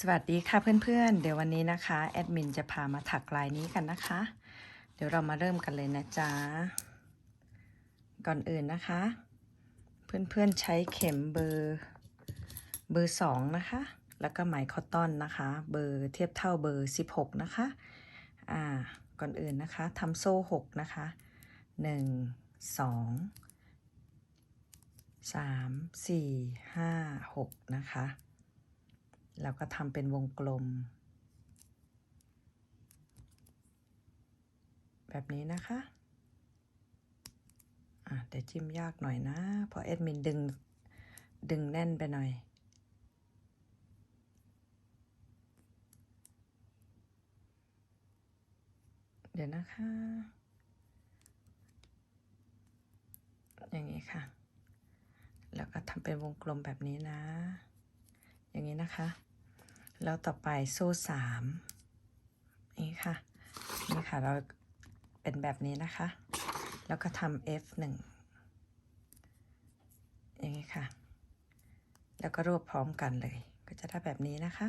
สวัสดีค่ะเพื่อนๆ เดี๋ยววันนี้นะคะแอดมินจะพามาถักลายนี้กันนะคะ เดี๋ยวเรามาเริ่มกันเลยนะจ๊ะ ก่อนอื่นนะคะ เพื่อนๆใช้เข็มเบอร์เบอร์สองนะคะ แล้วก็ไหมคอตตอนนะคะ เบอร์เทียบเท่าเบอร์สิบหกนะคะอ่าก่อนอื่นนะคะทำโซ่หกนะคะหนึ่งสองสามสี่ห้าหกนะคะ แล้วก็ทำเป็นวงกลม แบบนี้นะคะอะเดี๋ยวจิ้มยากหน่อยนะ เพราะแอดมินดึง ดึงแน่นไปหน่อย เดี๋ยวนะคะ อย่างนี้ค่ะ แล้วก็ทำเป็นวงกลมแบบนี้นะ อย่างนี้นะคะ แล้วต่อไปโซ่สามนี่ค่ะ นี่ค่ะเราเป็นแบบนี้นะคะ แล้วก็ทำ F หนึ่งอย่างนี้ค่ะ แล้วก็รวบพร้อมกันเลย ก็จะได้แบบนี้นะคะ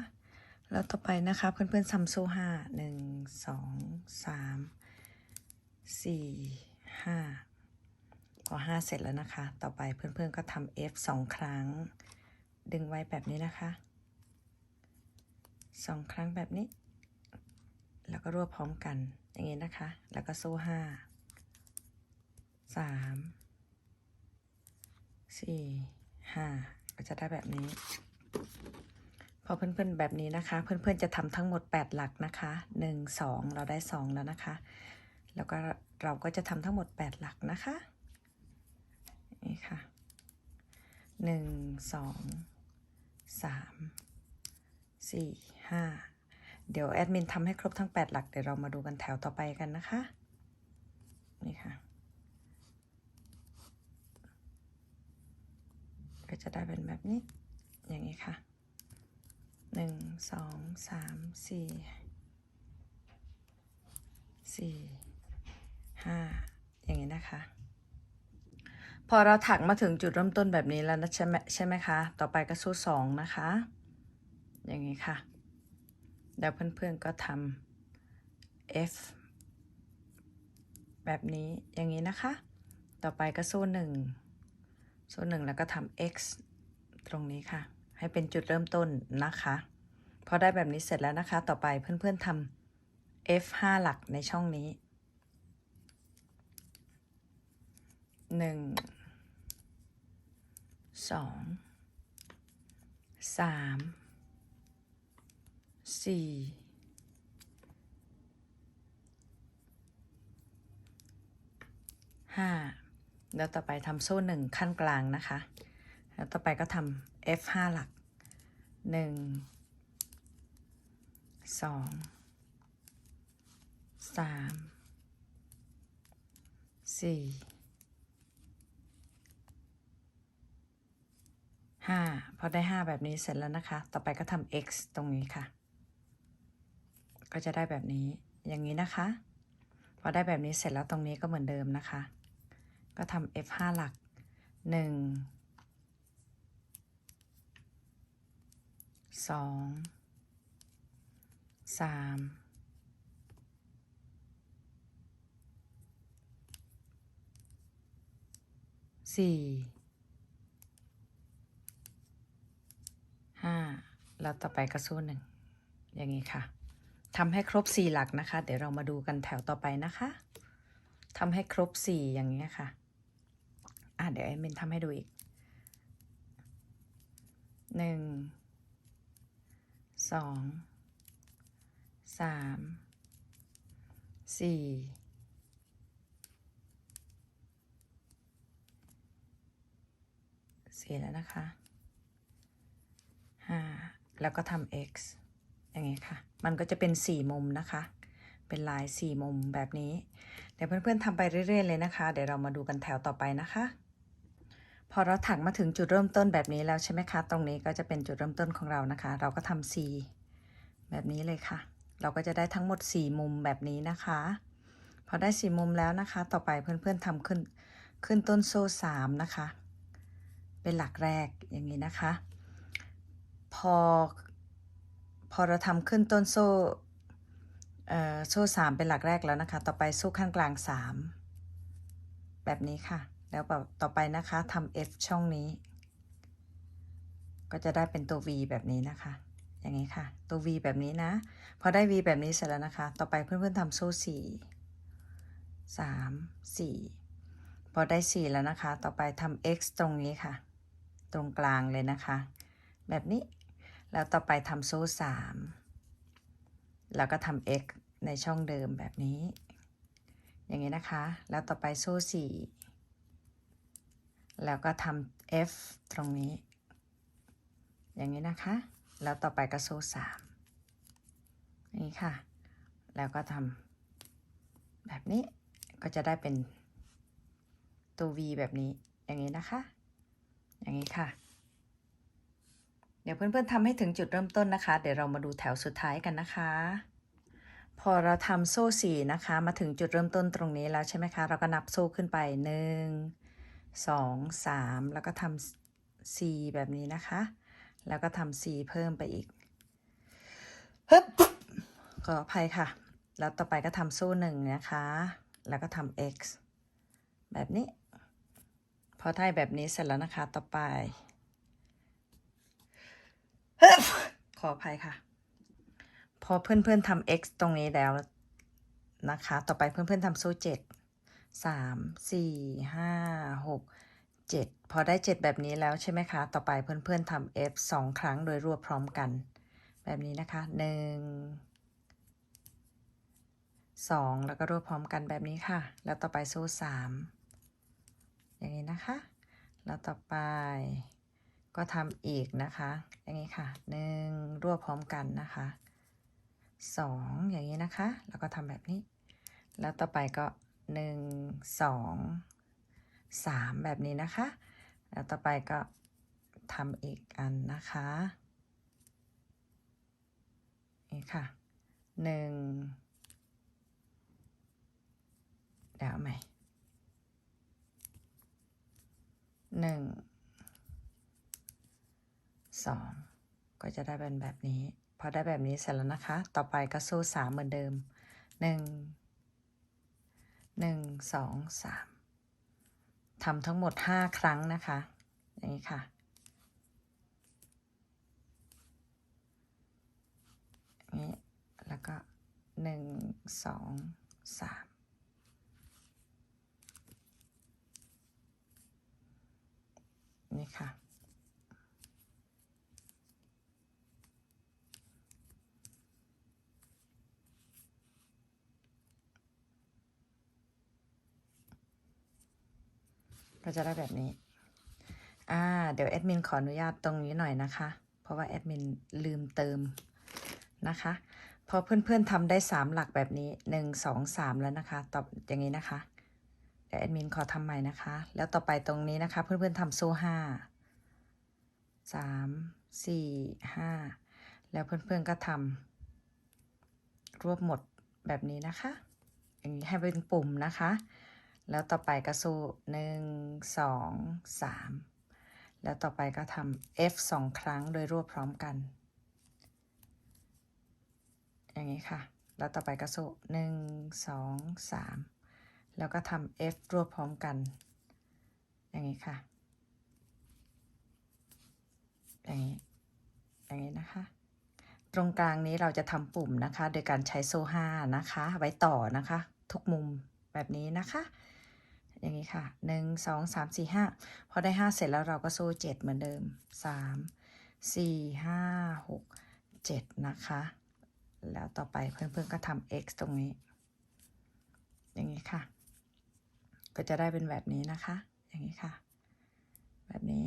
แล้วต่อไปนะคะเพื่อนๆทำโซ่ห้าหนึ่งสองสามสี่ห้าพอห้าเสร็จแล้วนะคะ ต่อไปเพื่อนๆก็ทำ F สองครั้ง ดึงไว้แบบนี้นะคะ สองครั้งแบบนี้ แล้วก็รวบพร้อมกัน อย่างนี้นะคะ แล้วก็โซ่ห้าสามสี่ห้าก็จะได้แบบนี้ พอเพื่อนๆแบบนี้นะคะ เพื่อนๆจะทำทั้งหมด 8 หลักนะคะหนึ่งสองเราได้สองแล้วนะคะ แล้วก็เราก็จะทำทั้งหมด 8 หลักนะคะนี่ค่ะหนึ่ง สี่ห้าเดี๋ยวแอดมินทำให้ครบทั้ง 8 หลัก เดี๋ยวเรามาดูกันแถวต่อไปกันนะคะ นี่ค่ะ ก็จะได้เป็นแบบนี้ อย่างนี้ค่ะหนึ่งสองสามสี่สี่ห้าอย่างนี้นะคะ พอเราถักมาถึงจุดเริ่มต้นแบบนี้แล้วนะใช่ไหมใช่ไหมคะ ต่อไปก็สู้สองนะคะ อย่างนี้ค่ะ แล้วเพื่อนๆก็ทำ F แบบนี้อย่างนี้นะคะ ต่อไปก็สู้หนึ่งสู้หนึ่งแล้วก็ทำ X ตรงนี้ค่ะ ให้เป็นจุดเริ่มต้นนะคะพอได้แบบนี้เสร็จแล้วนะคะ ต่อไปเพื่อนๆทำ F 5หลักในช่องนี้หนึ่ง สี่ห้าแล้วต่อไปทำโซ่หนึ่งขั้นกลางนะคะ แล้วต่อไปก็ทำ F ห้าหลักหนึ่งสองสามสี่ห้าพอได้ห้าแบบนี้เสร็จแล้วนะคะ ต่อไปก็ทำ x ตรงนี้ค่ะ ก็จะได้แบบนี้อย่างนี้นะคะ พอได้แบบนี้เสร็จแล้วตรงนี้ก็เหมือนเดิมนะคะ ก็ทำ f 5 หลักหนึ่งสองสามสี่ห้าแล้วต่อไปก็สู้หนึ่งอย่างนี้ค่ะ ทำให้ครบสี่หลักนะคะ เดี๋ยวเรามาดูกันแถวต่อไปนะคะทำให้ครบสี่อย่างนี้ค่ะ อะ เดี๋ยวไอ้มินทำให้ดูอีกหนึ่งสองสามสี่สี่แล้วนะคะห้าแล้วก็ทำ x อย่างนี้ค่ะ มันก็จะเป็นสี่มุมนะคะ เป็นลายสี่มุมแบบนี้ เดี๋ยวเพื่อนๆทำไปเรื่อย ๆ เลยนะคะ เดี๋ยวเรามาดูกันแถวต่อไปนะคะ พอเราถักมาถึงจุดเริ่มต้นแบบนี้แล้วใช่ไหมคะ ตรงนี้ก็จะเป็นจุดเริ่มต้นของเรานะคะ เราก็ทำสี่แบบนี้เลยค่ะ เราก็จะได้ทั้งหมดสี่มุมแบบนี้นะคะ พอได้สี่มุมแล้วนะคะ ต่อไปเพื่อนๆทำขึ้นขึ้นต้นโซ่สามนะคะ เป็นหลักแรกอย่างนี้นะคะ พอ พอเราทำขึ้นต้นโซ่โซ่สามเป็นหลักแรกแล้วนะคะ ต่อไปโซ่ขั้นกลางสามแบบนี้ค่ะ แล้วแบบต่อไปนะคะทำ F ช่องนี้ ก็จะได้เป็นตัว V แบบนี้นะคะ อย่างนี้ค่ะ ตัว V แบบนี้นะ พอได้ V แบบนี้เสร็จแล้วนะคะ ต่อไปเพื่อนๆทำโซ่สี่สามสี่พอได้สี่แล้วนะคะ ต่อไปทำ X ตรงนี้ค่ะ ตรงกลางเลยนะคะ แบบนี้ แล้วต่อไปทำโซ่สามแล้วก็ทำ x ในช่องเดิมแบบนี้ อย่างนี้นะคะ แล้วต่อไปโซ่สี่แล้วก็ทำ f ตรงนี้ อย่างนี้นะคะ แล้วต่อไปก็โซ่สามนี่ค่ะ แล้วก็ทำแบบนี้ก็จะได้เป็นตัว v แบบนี้ อย่างนี้นะคะ อย่างนี้ค่ะ เดี๋ยวเพื่อนๆทำให้ถึงจุดเริ่มต้นนะคะ เดี๋ยวเรามาดูแถวสุดท้ายกันนะคะ พอเราทำโซ่สี่นะคะ มาถึงจุดเริ่มต้นตรงนี้แล้วใช่ไหมคะ เราก็นับโซ่ขึ้นไปหนึ่งสองสามแล้วก็ทำสี่แบบนี้นะคะ แล้วก็ทำสี่เพิ่มไปอีกฮึบขออภัยค่ะ แล้วต่อไปก็ทำโซ่หนึ่งนะคะ แล้วก็ทำ x แบบนี้ พอได้แบบนี้เสร็จแล้วนะคะ ต่อไป ขออภัยค่ะ พอเพื่อนๆทำ x ตรงนี้แล้วนะคะ ต่อไปเพื่อนๆทำโซ่เจ็ดสามสี่ห้าหกเจ็ดพอได้เจ็ดแบบนี้แล้วใช่ไหมคะ ต่อไปเพื่อนๆทำ f สองครั้งโดยรวบพร้อมกัน แบบนี้นะคะหนึ่งสองแล้วก็รวบพร้อมกันแบบนี้ค่ะ แล้วต่อไปโซ่สามอย่างนี้นะคะ แล้วต่อไป ก็ทำอีกนะคะ อย่างนี้ค่ะหนึ่งรวบพร้อมกันนะคะสองอย่างนี้นะคะ แล้วก็ทำแบบนี้ แล้วต่อไปก็หนึ่งสองสามแบบนี้นะคะ แล้วต่อไปก็ทำอีกอันนะคะนี่ค่ะหนึ่งเดี๋ยวเอาใหม่หนึ่ง สองก็จะได้เป็นแบบนี้ พอได้แบบนี้เสร็จแล้วนะคะ ต่อไปก็โซ่สามเหมือนเดิมหนึ่งหนึ่งสองสามทำทั้งหมดห้าครั้งนะคะ อย่างนี้ค่ะอย่างนี้แล้วก็หนึ่งสองสามนี่ค่ะ ก็จะได้แบบนี้ อ่า เดี๋ยวแอดมินขออนุญาตตรงนี้หน่อยนะคะ เพราะว่าแอดมินลืมเติมนะคะ พอเพื่อนๆทำได้สามหลักแบบนี้หนึ่งสองสามแล้วนะคะ ตอบอย่างนี้นะคะ เดี๋ยวแอดมินขอทำใหม่นะคะ แล้วต่อไปตรงนี้นะคะ เพื่อนๆทำโซ่ห้าสามสี่ห้าแล้วเพื่อนๆก็ทำรวบหมดแบบนี้นะคะ อย่างนี้ให้เป็นปุ่มนะคะ แล้วต่อไปก็สู้หนึ่งสองสามแล้วต่อไปก็ทำ F สองครั้งโดยรวบพร้อมกัน อย่างนี้ค่ะ แล้วต่อไปก็สู้หนึ่งสองสามแล้วก็ทำ F รวบพร้อมกัน อย่างนี้ค่ะ อย่างนี้ อย่างนี้นะคะ ตรงกลางนี้เราจะทำปุ่มนะคะ โดยการใช้โซ่ห้านะคะ ไว้ต่อนะคะ ทุกมุมแบบนี้นะคะ อย่างนี้ค่ะหนึ่งสองสามสี่ห้าพอได้ห้าเสร็จแล้วเราก็โซ่เจ็ดเหมือนเดิมสามสี่ห้าหกเจ็ดนะคะ แล้วต่อไปเพื่อนๆก็ทำ x ตรงนี้ อย่างนี้ค่ะ ก็จะได้เป็นแบบนี้นะคะ อย่างนี้ค่ะ แบบนี้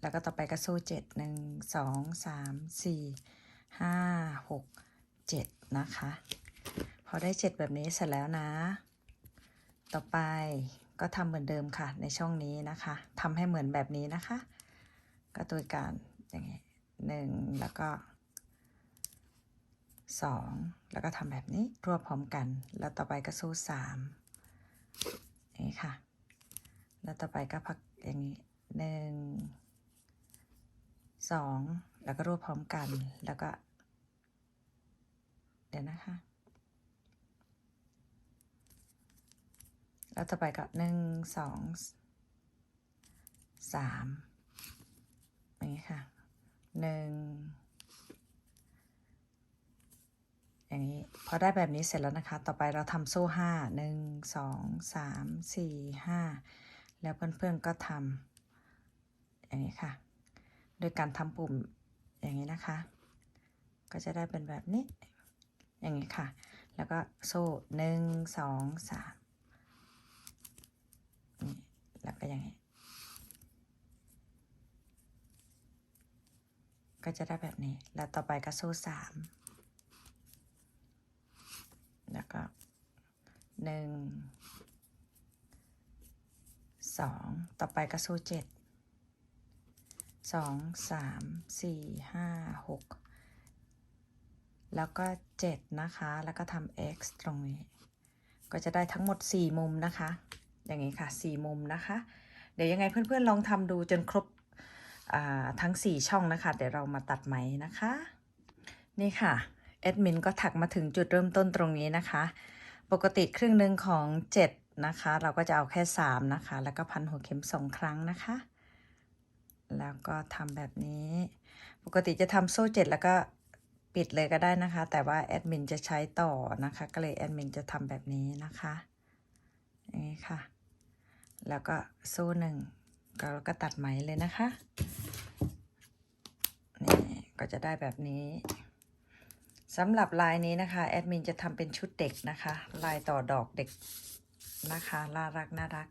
แล้วก็ต่อไปก็โซ่เจ็ดหนึ่งสองสามสี่ห้าหกเจ็ดนะคะ พอได้เจ็ดแบบนี้เสร็จแล้วนะ ต่อไป ก็ทำเหมือนเดิมค่ะ ในช่องนี้นะคะทำให้เหมือนแบบนี้นะคะ ก็โดยการอย่างนี้หนึ่งแล้วก็สองแล้วก็ทำแบบนี้รวบพร้อมกัน แล้วต่อไปก็สู้สามนี้ค่ะ แล้วต่อไปก็พักอย่างนี้หนึ่งสองแล้วก็รวบพร้อมกันแล้วก็ เดี๋ยวนะคะ แล้วต่อไปก็หนึ่งสองสามอย่างนี้ค่ะหนึ่งอย่างนี้พอได้แบบนี้เสร็จแล้วนะคะ ต่อไปเราทำโซ่ห้าหนึ่งสองสามสี่ห้าแล้วเพื่อนๆก็ทำอย่างนี้ค่ะ โดยการทำปุ่มอย่างนี้นะคะ ก็จะได้เป็นแบบนี้ อย่างนี้ค่ะ แล้วก็โซ่หนึ่งสองสาม แล้วก็อย่างนี้ก็จะได้แบบนี้ แล้วต่อไปก็โซ่สามแล้วก็หนึ่งสองต่อไปก็โซ่เจ็ดสองสามสี่ห้าหกแล้วก็เจ็ดนะคะ แล้วก็ทำ x ตรงนี้ ก็จะได้ทั้งหมดสี่มุมนะคะ อย่างนี้ค่ะสี่มุมนะคะ เดี๋ยวยังไงเพื่อนๆลองทำดูจนครบทั้ง 4 ช่องนะคะ เดี๋ยวเรามาตัดไหมนะคะ นี่ค่ะแอดมินก็ถักมาถึงจุดเริ่มต้นตรงนี้นะคะ ปกติครึ่งหนึ่งของ 7 นะคะ เราก็จะเอาแค่ 3 นะคะ แล้วก็พันหัวเข็ม 2 ครั้งนะคะ แล้วก็ทำแบบนี้ ปกติจะทำโซ่ 7 แล้วก็ปิดเลยก็ได้นะคะ แต่ว่าแอดมินจะใช้ต่อนะคะ ก็เลยแอดมินจะทำแบบนี้นะคะอย่างนี้ค่ะ แล้วก็โซ่หนึ่งก็ก็ตัดไหมเลยนะคะ นี่ก็จะได้แบบนี้สำหรับลายนี้นะคะแอดมินจะทำเป็นชุดเด็กนะคะ ลายต่อดอกเด็กนะคะน่ารักน่ารัก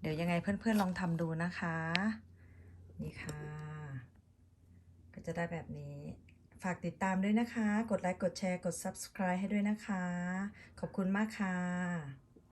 เดี๋ยวยังไงเพื่อนๆลองทำดูนะคะ นี่ค่ะ ก็จะได้แบบนี้ ฝากติดตามด้วยนะคะ กดไลค์กดแชร์กด subscribe ให้ด้วยนะคะ ขอบคุณมากค่ะ